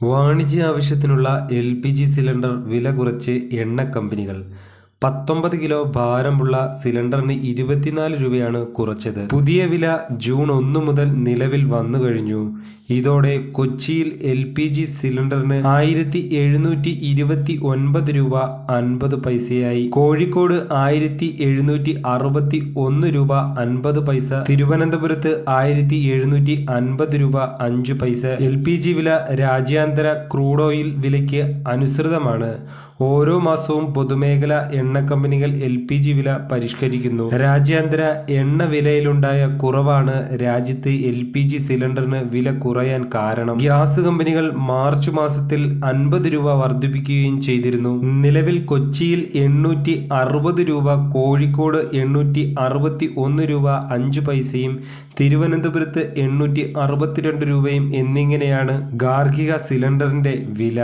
വാണിജ്യ ആവശ്യത്തിനുള്ള L P G cylinder വില കുറച്ച് എണ്ണ കമ്പനികൾ പത്തൊമ്പത് കിലോ ഭാരമുള്ള സിലിണ്ടറിന് ഇരുപത്തിനാല് രൂപയാണ് കുറച്ചത്. പുതിയ വില ജൂൺ ഒന്ന് മുതൽ നിലവിൽ വന്നു കഴിഞ്ഞു. ഇതോടെ കൊച്ചിയിൽ എൽ പി ജി സിലിണ്ടറിന് ആയിരത്തി എഴുന്നൂറ്റി ഇരുപത്തി ഒൻപത് രൂപ അൻപത് പൈസയായി. കോഴിക്കോട് ആയിരത്തി എഴുന്നൂറ്റി അറുപത്തി ഒന്ന് രൂപ അൻപത് പൈസ. തിരുവനന്തപുരത്ത് ആയിരത്തി എഴുന്നൂറ്റി അൻപത് രൂപ അഞ്ച് പൈസ. എൽ പി ജി വില രാജ്യാന്തര ക്രൂഡ് ഓയിൽ വിലയ്ക്ക് അനുസൃതമാണ്. ഓരോ മാസവും പൊതുമേഖല എണ്ണ കമ്പനികൾ എൽ പി ജി വില പരിഷ്കരിക്കുന്നു. രാജ്യാന്തര എണ്ണ വിലയിലുണ്ടായ കുറവാണ് രാജ്യത്ത് എൽ പി ജി സിലിണ്ടറിന് വില കുറയാൻ കാരണം. ഗ്യാസ് കമ്പനികൾ മാർച്ച് മാസത്തിൽ അൻപത് രൂപ വർദ്ധിപ്പിക്കുകയും ചെയ്തിരുന്നു. നിലവിൽ കൊച്ചിയിൽ എണ്ണൂറ്റി അറുപത് രൂപ കോഴിക്കോട് എണ്ണൂറ്റി അറുപത്തി ഒന്ന് രൂപ അഞ്ച് പൈസയും തിരുവനന്തപുരത്ത് എണ്ണൂറ്റി അറുപത്തിരണ്ട് രൂപയും എന്നിങ്ങനെയാണ് ഗാർഹിക സിലിണ്ടറിന്റെ വില.